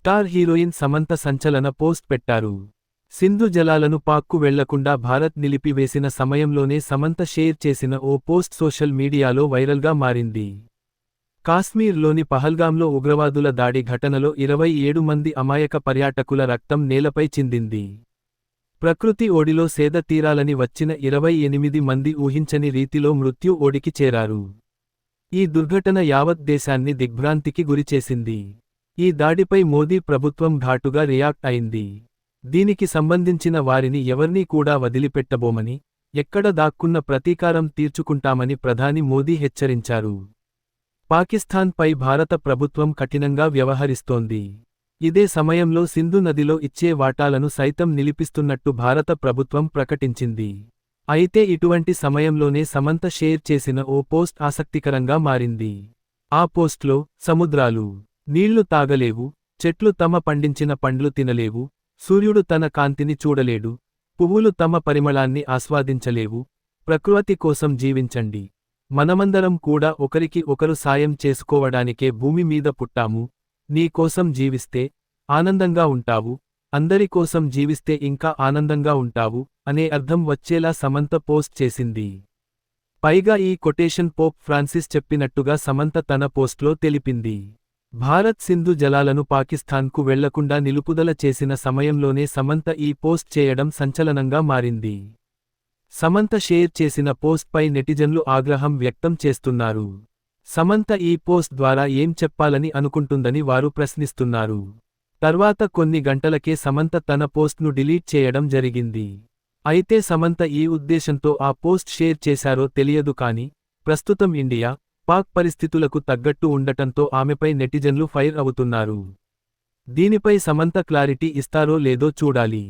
Star heroine Samantha సంచలన post పెట్టారు. సింధు జలాలను పాక్కు వెళ్ళకుండా భారత్ నిలిపివేసిన సమయంలోనే సమంత షేర్ చేసిన ఓ పోస్ట్ సోషల్ మీడియాలో వైరల్గా మారింది. కాశ్మీర్లోని పహల్గాంలో ఉగ్రవాదుల దాడి ఘటనలో ఇరవై ఏడు మంది అమాయక పర్యాటకుల రక్తం నేలపై చిందింది. ప్రకృతి ఓడిలో సేద తీరాలని వచ్చిన ఇరవై ఎనిమిది మంది ఊహించని రీతిలో మృత్యు ఓడికి చేరారు. ఈ దుర్ఘటన యావత్ దేశాన్ని దిగ్భ్రాంతికి గురిచేసింది. ఈ దాడిపై మోదీ ప్రభుత్వం ఘాటుగా రియాక్ట్ అయింది. దీనికి సంబంధించిన వారిని ఎవర్నీ కూడా వదిలిపెట్టబోమని ఎక్కడ దాక్కున్న ప్రతీకారం తీర్చుకుంటామని ప్రధాని మోదీ హెచ్చరించారు. పాకిస్తాన్పై భారత ప్రభుత్వం కఠినంగా వ్యవహరిస్తోంది. ఇదే సమయంలో సింధు నదిలో ఇచ్చే వాటాలను సైతం నిలిపిస్తున్నట్టు భారత ప్రభుత్వం ప్రకటించింది. అయితే ఇటువంటి సమయంలోనే సమంత షేర్ చేసిన ఓ పోస్ట్ ఆసక్తికరంగా మారింది. ఆ పోస్ట్లో సముద్రాలు నీళ్ళు తాగలేవు చెట్లు తమ పండించిన పండ్లు తినలేవు సూర్యుడు తన కాంతిని చూడలేడు పువ్వులు తమ పరిమళాన్ని ఆస్వాదించలేవు ప్రకృతి కోసం జీవించండి. మనమందరం కూడా ఒకరికి ఒకరు సాయం చేసుకోవడానికే భూమి మీద పుట్టాము నీ కోసం జీవిస్తే ఆనందంగా ఉంటావు అందరి కోసం జీవిస్తే ఇంకా ఆనందంగా ఉంటావు అనే అర్థం వచ్చేలా సమంత పోస్ట్ చేసింది. పైగా ఈ కొటేషన్ పోప్ ఫ్రాన్సిస్ చెప్పినట్టుగా సమంత తన పోస్ట్లో తెలిపింది. భారత్ సింధు జలాలను పాకిస్తాన్కు వెళ్ళకుండా నిలుపుదల చేసిన సమయంలోనే సమంత ఈ పోస్ట్ చేయడం సంచలనంగా మారింది. సమంత షేర్ చేసిన పోస్ట్పై నెటిజన్లు ఆగ్రహం వ్యక్తం చేస్తున్నారు. సమంత ఈ పోస్ట్ ద్వారా ఏం చెప్పాలని అనుకుంటుందని వారు ప్రశ్నిస్తున్నారు. తర్వాత కొన్ని గంటలకే సమంత తన పోస్ట్ను డిలీట్ చేయడం జరిగింది. అయితే సమంత ఈ ఉద్దేశంతో ఆ పోస్ట్ షేర్ చేశారో తెలియదు కాని ప్రస్తుతం ఇండియా పాక్ పరిస్థితులకు తగ్గట్టు ఉండటంతో ఆమెపై నెటిజన్లు ఫైర్ అవుతున్నారు. దీనిపై సమంత క్లారిటీ ఇస్తారో లేదో చూడాలి.